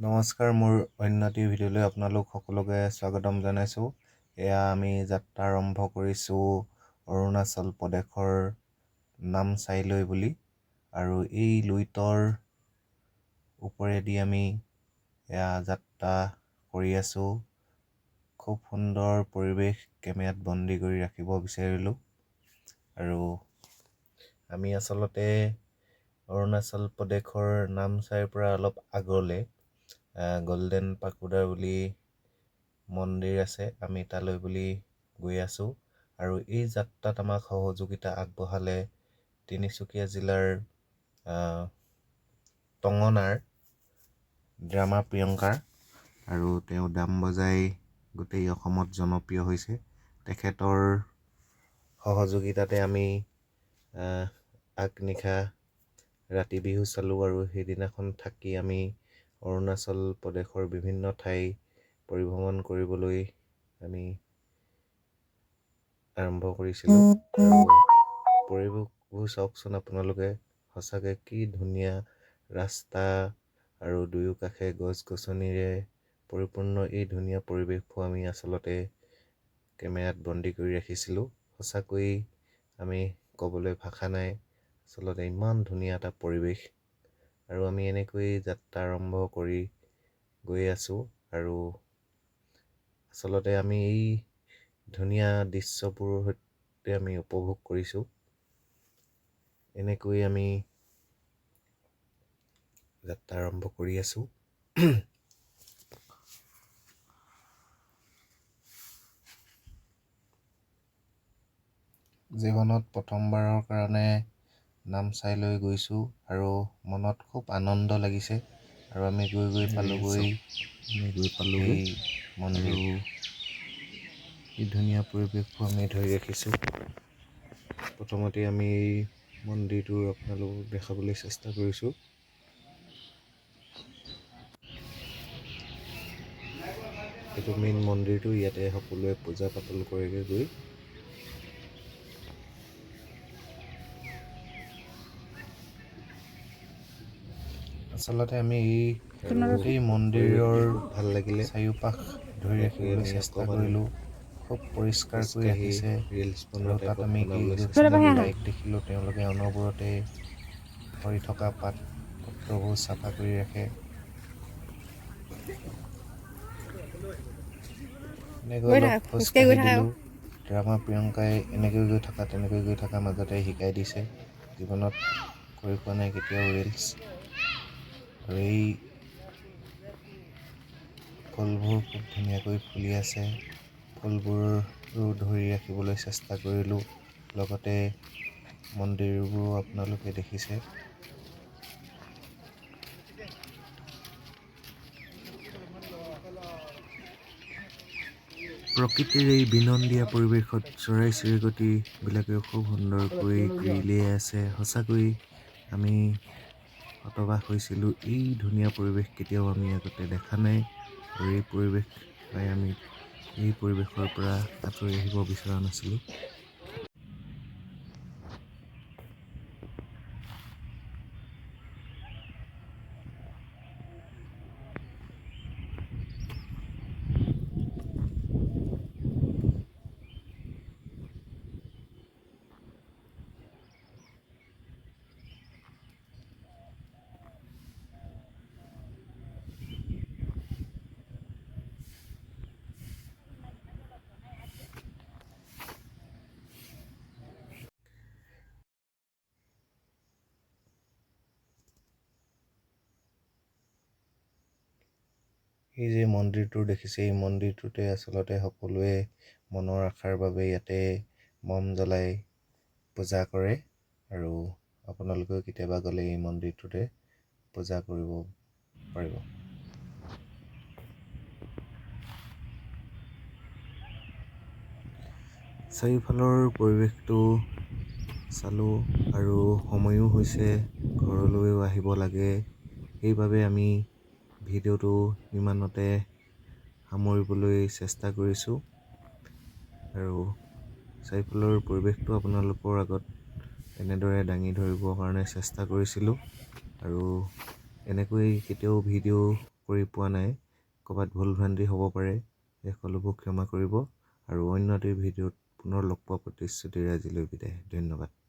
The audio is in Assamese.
নমস্কাৰ মোৰ অন্য এটি ভিডিঅ'লৈ আপোনালোক সকলোকে স্বাগতম জনাইছোঁ। এয়া আমি যাত্ৰা আৰম্ভ কৰিছোঁ অৰুণাচল প্ৰদেশৰ নামচাইলৈ বুলি আৰু এই লুইতৰ ওপৰেদি আমি এয়া যাত্ৰা কৰি আছোঁ। খুব সুন্দৰ পৰিৱেশ কেমেৰাত বন্দী কৰি ৰাখিব বিচাৰিলোঁ আৰু আমি আচলতে অৰুণাচল প্ৰদেশৰ নামচাইৰ পৰা অলপ আগলৈ গল্ডেন পাকুদা বুলি মন্দিৰ আছে আমি তালৈ বুলি গৈ আছোঁ। আৰু এই যাত্ৰাত আমাক সহযোগিতা আগবঢ়ালে তিনিচুকীয়া জিলাৰ টঙনাৰ ড্ৰামা প্ৰিয়ংকাৰ আৰু তেওঁ দাম বজাই গোটেই অসমত জনপ্ৰিয় হৈছে। তেখেতৰ সহযোগিতাতে আমি আগনিশা ৰাতি বিহু চালোঁ আৰু সেইদিনাখন থাকি আমি অৰুণাচল প্ৰদেশৰ বিভিন্ন ঠাই পৰিভ্ৰমণ কৰিবলৈ আমি আৰম্ভ কৰিছিলোঁ। আৰু পৰিৱেশবোৰ চাওকচোন আপোনালোকে সঁচাকৈ কি ধুনীয়া ৰাস্তা আৰু দুয়োকাষে গছ গছনিৰে পৰিপূৰ্ণ এই ধুনীয়া পৰিৱেশবোৰ আমি আচলতে কেমেৰাত বন্দী কৰি ৰাখিছিলোঁ। সঁচাকৈ আমি ক'বলৈ ভাষা নাই আচলতে ইমান ধুনীয়া এটা পৰিৱেশ। আৰু আমি এনেকৈয়ে যাত্ৰা আৰম্ভ কৰি গৈ আছোঁ আৰু আচলতে আমি এই ধুনীয়া দৃশ্যবোৰৰ সৈতে আমি উপভোগ কৰিছোঁ। এনেকৈ আমি যাত্ৰা আৰম্ভ কৰি আছোঁ। জীৱনত প্ৰথমবাৰৰ কাৰণে নামচাইলৈ গৈছোঁ আৰু মনত খুব আনন্দ লাগিছে। আৰু আমি গৈ গৈ পালোঁগৈ আমি গৈ পালোঁগৈ। মন্দিৰ। কি ধুনীয়া পৰিৱেশবোৰ আমি ধৰি ৰাখিছোঁ। প্ৰথমতে আমি এই মন্দিৰটো আপোনালোকক দেখাবলৈ চেষ্টা কৰিছোঁ। এইটো মেইন মন্দিৰটো ইয়াতে সকলোৱে পূজা পাতল কৰেগৈ গৈ। আচলতে আমি এই এই মন্দিৰৰ ভাল লাগিলে চাৰিওপাশ ধৰি ৰাখিবলৈ চেষ্টা কৰিলোঁ। খুব পৰিষ্কাৰ কৰি ৰাখিছে। তাত আমি বাইক দেখিলোঁ। তেওঁলোকে অনবৰতে সৰি থকা পাত পত্ৰবোৰ চাফা কৰি ৰাখে। এনেকৈ অলপ খোজকাঢ়ি দিলোঁ। ড্ৰামা প্ৰিয়ংকাই এনেকৈ গৈ থকা তেনেকৈ গৈ থকা মাজতে শিকাই দিছে। জীৱনত কৰি পোৱা নাই কেতিয়াও ৰিলচ আৰু এই ফুলবোৰ খুব ধুনীয়াকৈ ফুলি আছে। ফুলবোৰো ধৰি ৰাখিবলৈ চেষ্টা কৰিলোঁ। লগতে মন্দিৰবোৰো আপোনালোকে দেখিছে। প্ৰকৃতিৰ এই বিনন্দীয়া পৰিৱেশত চৰাই চিৰিকটিবিলাকেও খুব সুন্দৰকৈ কিৰিলিয়াই আছে। সঁচাকৈ আমি হতবাক হৈছিলোঁ। এই ধুনীয়া পৰিৱেশ কেতিয়াও আমি আগতে দেখা নাই আৰু এই পৰিৱেশ পাই আমি এই পৰিৱেশৰ পৰা আঁতৰি আহিব বিচৰা নাছিলোঁ। এই যে মন্দিৰটো দেখিছে এই মন্দিৰটোতে আচলতে সকলোৱে মনৰ আশাৰ বাবে ইয়াতে মম জ্বলাই পূজা কৰে আৰু আপোনালোকেও কেতিয়াবা গ'লে এই মন্দিৰটোতে পূজা কৰিব পাৰিব। চাৰিওফালৰ পৰিৱেশটো চালোঁ আৰু সময়ো হৈছে ঘৰলৈও আহিব লাগে। সেইবাবে আমি ভিডিঅ'টো ইমানতে সামৰিবলৈ চেষ্টা কৰিছোঁ। আৰু চাৰিওফালৰ পৰিৱেশটো আপোনালোকৰ আগত এনেদৰে দাঙি ধৰিবৰ কাৰণে চেষ্টা কৰিছিলোঁ। আৰু এনেকৈ কেতিয়াও ভিডিঅ' কৰি পোৱা নাই। ক'ৰবাত ভুল ভ্ৰান্তি হ'ব পাৰে এই সকলোবোৰ ক্ষমা কৰিব। আৰু অন্য এটি ভিডিঅ'ত পুনৰ লগ পোৱা প্ৰতিশ্ৰুতিৰে আজিলৈ বিদায়। ধন্যবাদ।